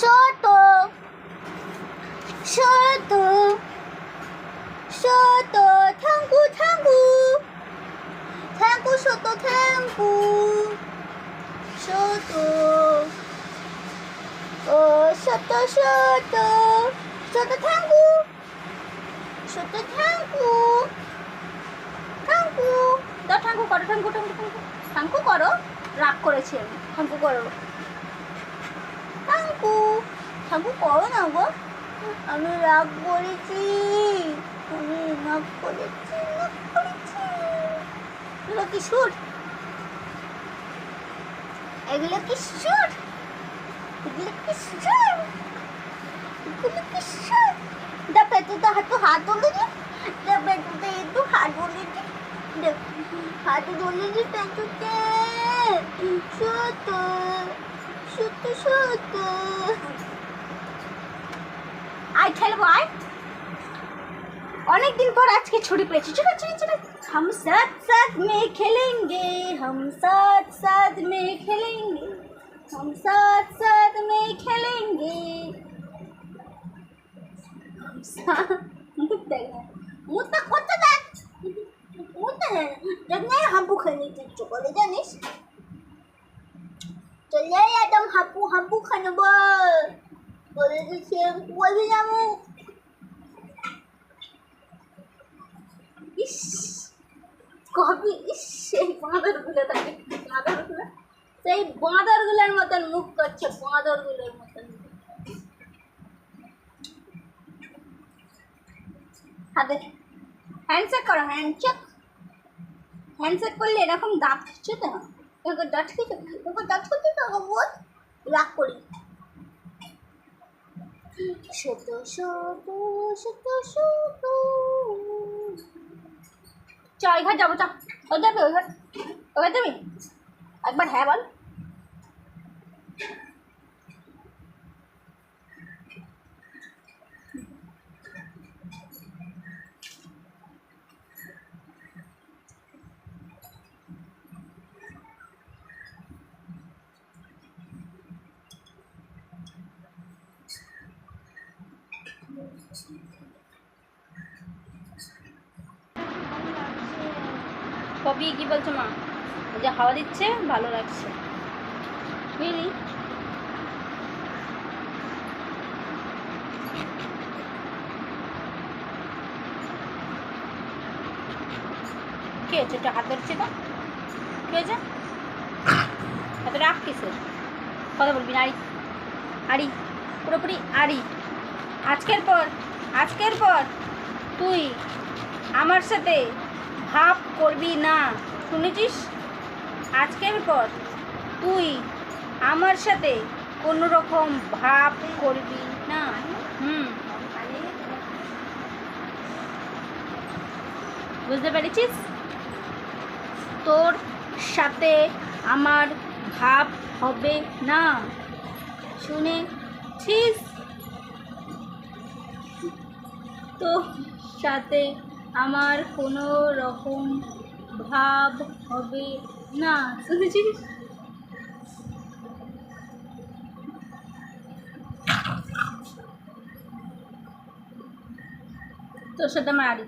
ছোট ছোট ছোট ঠাঙ্কু ঠাঙ্কু ঠাঙ্কু ছোট ঠাঙ্কু ছোট ও ছোট ছোট ছোট ঠাঙ্কু ছোট ঠাঙ্কু ঠাঙ্কু দাও ঠাঙ্কু করো ঠাঙ্কু ঠাঙ্কু ঠাঙ্কু ঠাঙ্কু করো? রাগ করেছি আমি। ঠাঙ্কু করো। ঠাঙ্কু ঠাঙ্কু করো না গো। আমি রাগ করেছি, আমি রাগ করেছি রাগ করেছি। এগুলো কি সুর? এগুলো কি সুর? এগুলো কি সুর? এগুলো কি সুর? দা পেটুতে হাত হাত তুলে দি। দা পেটুতে একটু হাত দি। দে, হাত তুলে দি পেটুতে ছোট ছোট ছোট আয় খেলবো আয় অনেকদিন পর আজকে ছুটি পেয়েছি চলো চলো চলো हम साथ साथ में खेलेंगे हम साथ साथ में खेलेंगे हम साथ साथ में खेलेंगे हम साथ মুতা কত দেখ মুতা জানি হাম্পু খানি তুই চলে জানিস চলে একদম হাম্পু হাম্পু খানো বল বলে দিচ্ছে না আমি ইস কবি ইস সেই বাঁদরগুলো থাকে বাঁদরগুলো সেই বাঁদরগুলোর মতন মুখ করছে বাঁদরগুলোর মতন হাতে হ্যান্ডশেক করো হ্যান্ডশেক হ্যান্ডশেক করলে এরকম দাঁত খেছো তো এরকম দাঁত খেছো এরকম দাঁত খেছো তো বোধ রাগ করি। শত শত শত শত। চ ওই ঘর যাব, চ। ওই যাবে ওই ঘর ওই যাবি একবার হ্যাঁ বল। কবি কি বলছো মা? যে হাওয়া দিচ্ছে, ভালো লাগছে। বুঝলি? হয়েছে? কথা বলবি পুরোপুরি আড়ি। আজকের পর আজকের পর তুই আমার সাথে ভাব করবি না। শুনেছিস? আজকের পর তুই আমার সাথে কোনো রকম ভাব করবি না। হুম। বুঝতে পেরেছিস? তোর সাথে আমার ভাব হবে না। শুনেছিস? তোর সাথে আমার কোনো রকম ভাব হবে না। শুনেছিস তোর সাথে আমার আড়ি।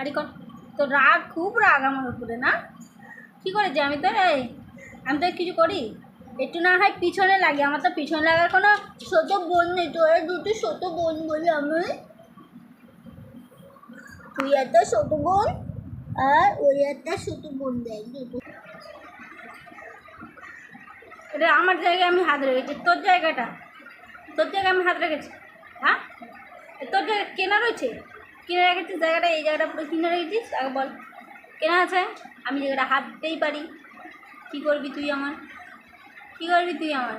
আড়ি কর। তোর রাগ, খুব রাগ আমার উপরে, না? কী করেছি আমি তো আমি তো কিছু করি? একটু না হয় পিছনে লাগে। আমার তো পিছনে লাগার কোনো ছোট বোন নেই। তোর দুটো ছোট বোন বলি আমি তুই একটা বোন আর ওই একটা বোন দেয় এটা আমার জায়গায় আমি হাত রেখেছি। তোর জায়গাটা? তোর জায়গায় আমি হাত রেখেছি। হ্যাঁ? তোর জায়গা কেনা রয়েছে? কিনে রেখেছিস জায়গাটা? এই জায়গাটা পুরো কিনে রেখেছিস আগে বল। কেনা আছে? আমি জায়গাটা হাত দিতেই পারি। কী করবি তুই আমার? কী করবি তুই আমার?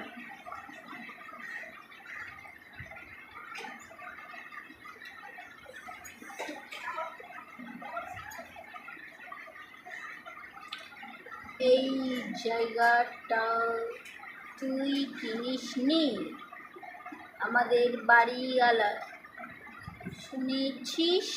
এই জায়গাটা তুই কিনিস নি আমাদের বাড়িওয়ালা শুনেছিস?